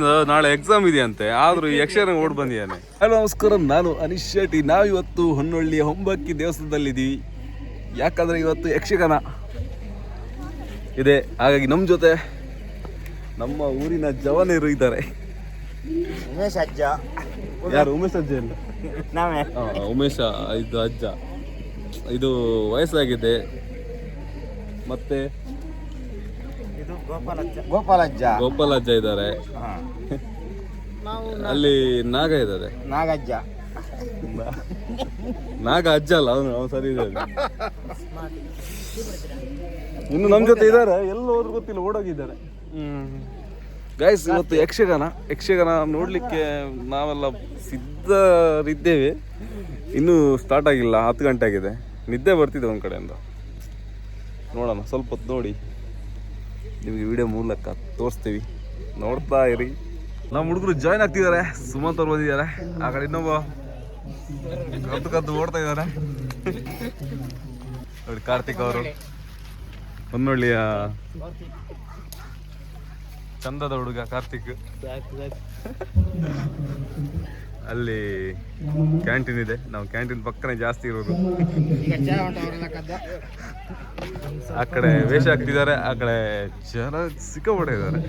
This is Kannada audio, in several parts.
ನಾಳೆ ಎಕ್ಸಾಮ್ ಇದೆಯಂತೆ. ಆದ್ರೂ ಈ ಯಕ್ಷಗಾನ ಓಡ್ ಬಂದಿದ್ದಾನೆ. ಹಲೋ ನಮಸ್ಕಾರ. ನಾನು ಅನೀಶ್ ಶೆಟ್ಟಿ. ನಾವಿವತ್ತು ಹೊನ್ನೊಳ್ಳಿಯ ಹೊಂಬಕ್ಕಿ ದೇವಸ್ಥಾನದಲ್ಲಿದ್ದೀವಿ. ಯಾಕಂದ್ರೆ ಇವತ್ತು ಯಕ್ಷಗಾನ ಇದೆ. ಹಾಗಾಗಿ ನಮ್ಮ ಜೊತೆ ನಮ್ಮ ಊರಿನ ಜವಾನರು ಇದ್ದಾರೆ. ಉಮೇಶ್ ಅಜ್ಜ. ಯಾರು? ಉಮೇಶ್ ಅಜ್ಜ ಇಲ್ಲ ನಾವೇ. ಉಮೇಶ ಇದು ಅಜ್ಜ. ಇದು ವಯಸ್ಸಾಗಿದೆ. ಮತ್ತೆ ಇದು ಗೋಪಾಲ ಅಜ್ಜ ಗೋಪಾಲ ಅಜ್ಜ ಗೋಪಾಲ್ ಅಜ್ಜ ಇದ್ದಾರೆ ಹಾ. ಅಲ್ಲಿ ನಾಗ ಇದ್ದಾರೆ. ನಾಗಜ್ಜ. ನಾಗ ಅಜ್ಜ ಅಲ್ಲ ಅವನು ಅವನು ಸರಿ ಇದ್ದಾನೆ ಇನ್ನು ನಮ್ಮ ಜೊತೆ ಇದ್ದಾರೆ ಎಲ್ಲ ಹೋದ್ರು ಗೊತ್ತಿಲ್ಲ ಓಡೋಗಿದ್ದಾರೆ. ಗೈಸ್ ಇವತ್ತು ಯಕ್ಷಗಾನ ಯಕ್ಷಗಾನ ನೋಡ್ಲಿಕ್ಕೆ ನಾವೆಲ್ಲ ಸಿದ್ಧರಿದ್ದೇವೆ. ಇನ್ನೂ ಸ್ಟಾರ್ಟ್ ಆಗಿಲ್ಲ ಹತ್ತು ಗಂಟೆ ಆಗಿದೆ. ನಿದ್ದೆ ಬರ್ತಿದೆ ಒಂದು ಕಡೆಯಿಂದ. ನೋಡೋಣ ಸ್ವಲ್ಪ ಹೊತ್ತು ನೋಡಿ. ನಿಮಗೆ ವಿಡಿಯೋ ಮೂಲಕ ತೋರಿಸ್ತೀವಿ. ನೋಡ್ತಾ ಇರಿ. ನಮ್ಮ ಹುಡುಗರು ಜಾಯ್ನ್ ಆಗ್ತಿದ್ದಾರೆ. ಸುಮಂತ್ ಅವ್ರು ಬಂದಿದ್ದಾರೆ. ಆ ಕಡೆ ಇನ್ನೊಬ್ಬ ಕದ್ದು ಕದ್ದು ಓಡ್ತಾ ಇದ್ದಾರೆ ನೋಡಿ ಕಾರ್ತಿಕ್ ಅವರು. ಹೊನ್ನೊಳ್ಳಿಯ ಚಂದದ ಹುಡುಗ ಕಾರ್ತಿಕ್. ಅಲ್ಲಿ ಕ್ಯಾಂಟೀನ್ ಇದೆ. ನಾವು ಕ್ಯಾಂಟೀನ್ ಪಕ್ಕನೇ ಜಾಸ್ತಿ ಇರೋದು. ಆ ಕಡೆ ವೇಷ ಹಾಕ್ತಿದ್ದಾರೆ ಆ ಕಡೆ ಜನ ಸಿಕ್ಕಾಪಟ್ಟೆ ಇದ್ದಾರೆ.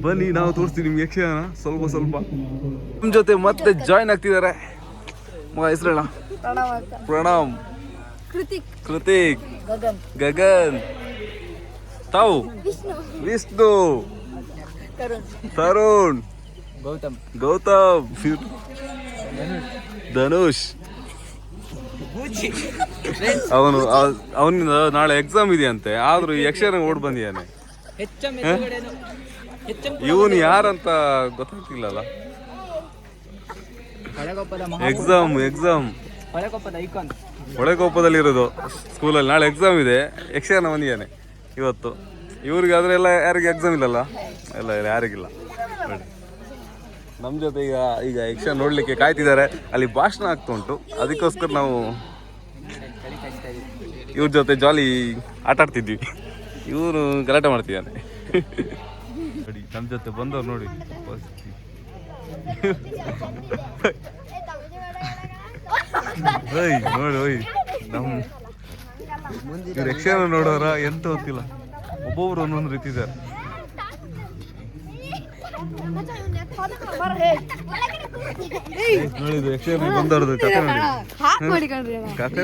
ಬನ್ನಿ ನಾವು ತೋರಿಸ್ತೀವಿ ನಿಮ್ಗೆ ಯಕ್ಷಗಾನ ಸ್ವಲ್ಪ ಸ್ವಲ್ಪ. ನಮ್ಮ ಜೊತೆ ಮತ್ತೆ ಜಾಯ್ನ್ ಆಗ್ತಿದ್ದಾರೆ. ಮಗ ಹೆಸರೇಳ ಪ್ರಣವ. ಪ್ರಣಾಮ್ ಕೃತಿಕ್. ಕೃತಿಕ್. ಗಗನ್. ತಾವು? ವಿಷ್ಣು. ತರುಣ್. ಗೌತಮ್. ಗೌತಮ್. ಧನುಷ್. ಅವನು ಅವನಿಂದ ನಾಳೆ ಎಕ್ಸಾಮ್ ಇದೆಯಂತೆ. ಆದ್ರೂ ಈ ಯಕ್ಷಗಾನ ಓಡ್ ಬಂದಿದ್ದಾನೆ. ಇವನು ಯಾರಂತ ಗೊತ್ತಾಗ್ತಿಲ್ಲಲ್ಲ. ಎಕ್ಸಾಮ್ ಎಕ್ಸಾಮ್ ಹೊಳೆಗೊಪ್ಪದ ಐಕಾನ್. ಹೊಳೆಕೊಪ್ಪದಲ್ಲಿ ಇರೋದು ಸ್ಕೂಲಲ್ಲಿ ನಾಳೆ ಎಕ್ಸಾಮ್ ಇದೆ. ಯಕ್ಷಗಾನ ಬಂದಿದ್ದಾನೆ ಇವತ್ತು. ಇವ್ರಿಗೆ ಆದ್ರೆ ಎಲ್ಲ ಯಾರಿಗೆ ಎಕ್ಸಾಮ್ ಇಲ್ಲಲ್ಲ? ಎಲ್ಲ ಇಲ್ಲ ಯಾರಿಗಿಲ್ಲ ನೋಡಿ ನಮ್ಮ ಜೊತೆ ಈಗ ಈಗ ಯಕ್ಷಗಾನ ನೋಡಲಿಕ್ಕೆ ಕಾಯ್ತಿದ್ದಾರೆ. ಅಲ್ಲಿ ಭಾಷಣ ಆಗ್ತಾ ಉಂಟು. ಅದಕ್ಕೋಸ್ಕರ ನಾವು ಇವ್ರ ಜೊತೆ ಜಾಲಿ ಆಟ ಆಡ್ತಿದ್ವಿ. ಇವರು ಗಲಾಟೆ ಮಾಡ್ತಿದ್ದಾನೆ ನೋಡಿ ನಮ್ಮ ಜೊತೆ ಬಂದವ್ರು ನೋಡಿ. ಓಯ್ ನೋಡಿ, ಓಯ್. ನಮ್ಮ ಇವ್ರು ಯಕ್ಷಗಾನ ನೋಡೋರ ಎಂತ ಗೊತ್ತಿಲ್ಲ. ಒಬ್ಬೊಬ್ರು ಒಂದೊಂದು ರೀತಿ ಇದ್ದಾರೆ. ನೋಡಿ ಯಕ್ಷಗಾನ ಬಂದವ್ರದ್ದು ಕತೆ ಕತೆ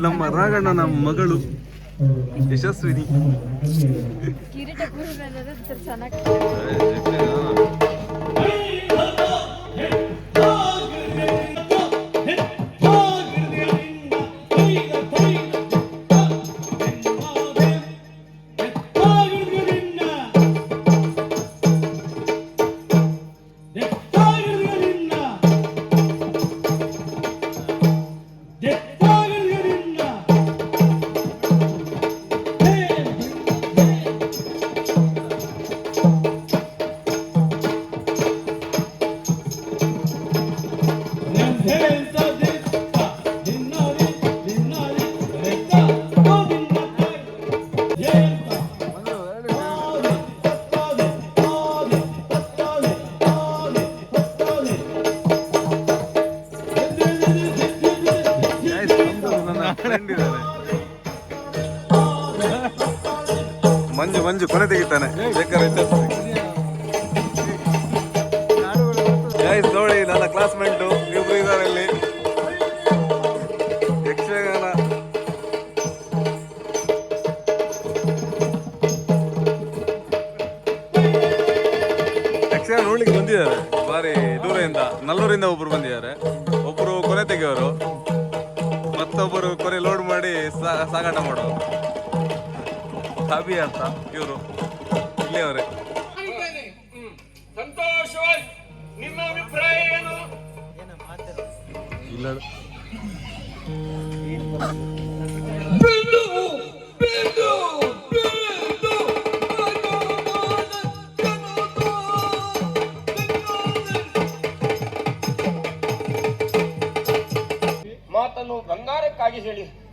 ನಮ್ಮ ರಾಘಣ್ಣ ನಮ್ಮ ಮಗಳು ಯಶಸ್ವಿನಿ. Friend ಇದ್ದಾರೆ. ಮಂಜು ಮಂಜು, ಕೊನೆ ತೆಗಿತಾನೆ. ಬೇಕಾದ್ರೆ ನೋಡಿ, ನನ್ನ ಕ್ಲಾಸ್ಮೇಟು ಇಬ್ರು ಇದ್ದಾರೆ ಇಲ್ಲಿ. ಯಕ್ಷಗಾನ. ಯಕ್ಷಗಾನ ನೋಡ್ಲಿಕ್ಕೆ ಬಂದಿದ್ದಾರೆ. ಬಾರಿ ದೂರದಿಂದ, ನಲ್ಲೂರಿಂದ ಒಬ್ರು ಬಂದಿದ್ದಾರೆ. ಒಬ್ರು ಕೊನೆ ತೆಗೆಯೋರು. ಮತ್ತೊಬ್ಬರು ಕೊನೆ ಲೋಡ್ ಮಾಡಿ ಸಾ- ಸಾಗಾಟ ಮಾಡೋದು. ಹಬಿ ಅಂತ ಇವರು. ಇಲ್ಲಿಯವರೆ ಅವರೇ. ಸಂತೋಷವಾಗಿ ನಿಮ್ಮ ಅಭಿಪ್ರಾಯ ಏನು? ಇಲ್ಲ.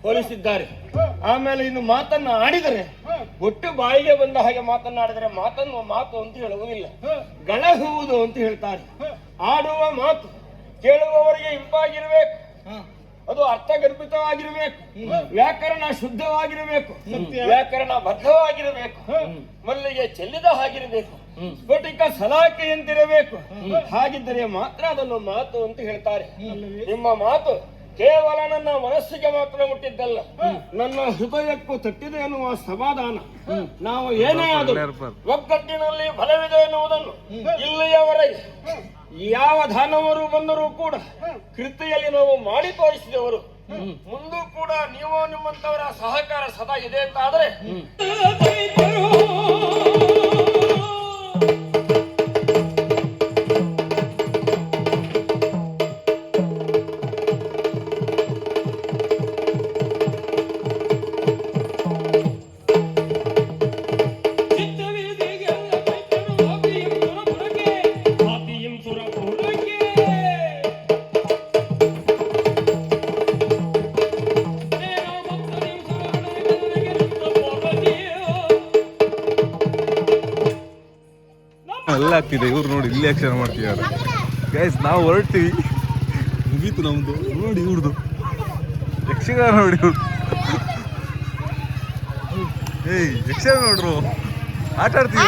ಹೋಲಿಸಿದ್ದಾರೆ. ಆಮೇಲೆ ಇನ್ನು ಮಾತನ್ನ ಆಡಿದರೆ, ಒಟ್ಟು ಬಾಯಿಗೆ ಬಂದ ಹಾಗೆ ಮಾತನ್ನಾಡಿದರೆ ಮಾತನ್ನು ಮಾತು ಅಂತ ಹೇಳುವುದಿಲ್ಲ. ಗಳಹುವುದು ಅಂತ ಹೇಳ್ತಾರೆ. ಆಡುವ ಮಾತು ಕೇಳುವವರಿಗೆ ಇಂಪಾಗಿರ್ಬೇಕು. ಅದು ಅರ್ಥಗರ್ಭಿತವಾಗಿರಬೇಕು. ವ್ಯಾಕರಣ ಶುದ್ಧವಾಗಿರಬೇಕು. ವ್ಯಾಕರಣ ಬದ್ಧವಾಗಿರಬೇಕು. ಮಲ್ಲಿಗೆ ಚೆಲ್ಲಿದ ಹಾಗಿರಬೇಕು. ಸ್ಫಟಿಕ ಸಲಾಕೆಯಂತಿರಬೇಕು ಹಾಗಿದ್ದರೆ ಮಾತ್ರ ಅದನ್ನು ಮಾತು ಅಂತ ಹೇಳ್ತಾರೆ. ನಿಮ್ಮ ಮಾತು ಕೇವಲ ನನ್ನ ಮನಸ್ಸಿಗೆ ಮಾತ್ರ ಮುಟ್ಟಿದ್ದಲ್ಲ. ನನ್ನ ಹೃದಯಕ್ಕೂ ತಟ್ಟಿದೆ ಎನ್ನುವ ಸಮಾಧಾನ. ನಾವು ಏನೇ ಆದರೂ ಒಗ್ಗಟ್ಟಿನಲ್ಲಿ ಬಲವಿದೆ ಎನ್ನುವುದನ್ನು ಇಲ್ಲಿಯವರೆಗೆ ಯಾವ ದಾನವರು ಬಂದರೂ ಕೂಡ ಕೃತಿಯಲ್ಲಿ ನಾವು ಮಾಡಿ ತೋರಿಸಿದವರು. ಮುಂದೂ ಕೂಡ ನೀವು ನಿಮ್ಮಂತವರ ಸಹಕಾರ ಸದಾ ಇದೆ ಅಂತ ಆದ್ರೆ ಆಗ್ತಿದೆ. ಇವ್ರು ನೋಡಿ ಇಲ್ಲಿ ಆಕ್ಷನ್ ಮಾಡ್ತಿದ್ದಾರೆ. ಗೈಸ್ ನಾವು ಹೊರಡ್ತೀವಿ. ಮುಗೀತು ನಮ್ದು. ನೋಡಿ ಇವ್ರದ್ದು ಯಕ್ಷಗಾನ ನೋಡಿ ಇವ್ರು ಏಯ್ ಯಕ್ಷಗಾನ ನೋಡ್ರು. ಆಟ ಆಡ್ತೀವಿ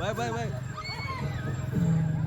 ಬಾಯ್ ಬಾಯ್ ಬಾಯ್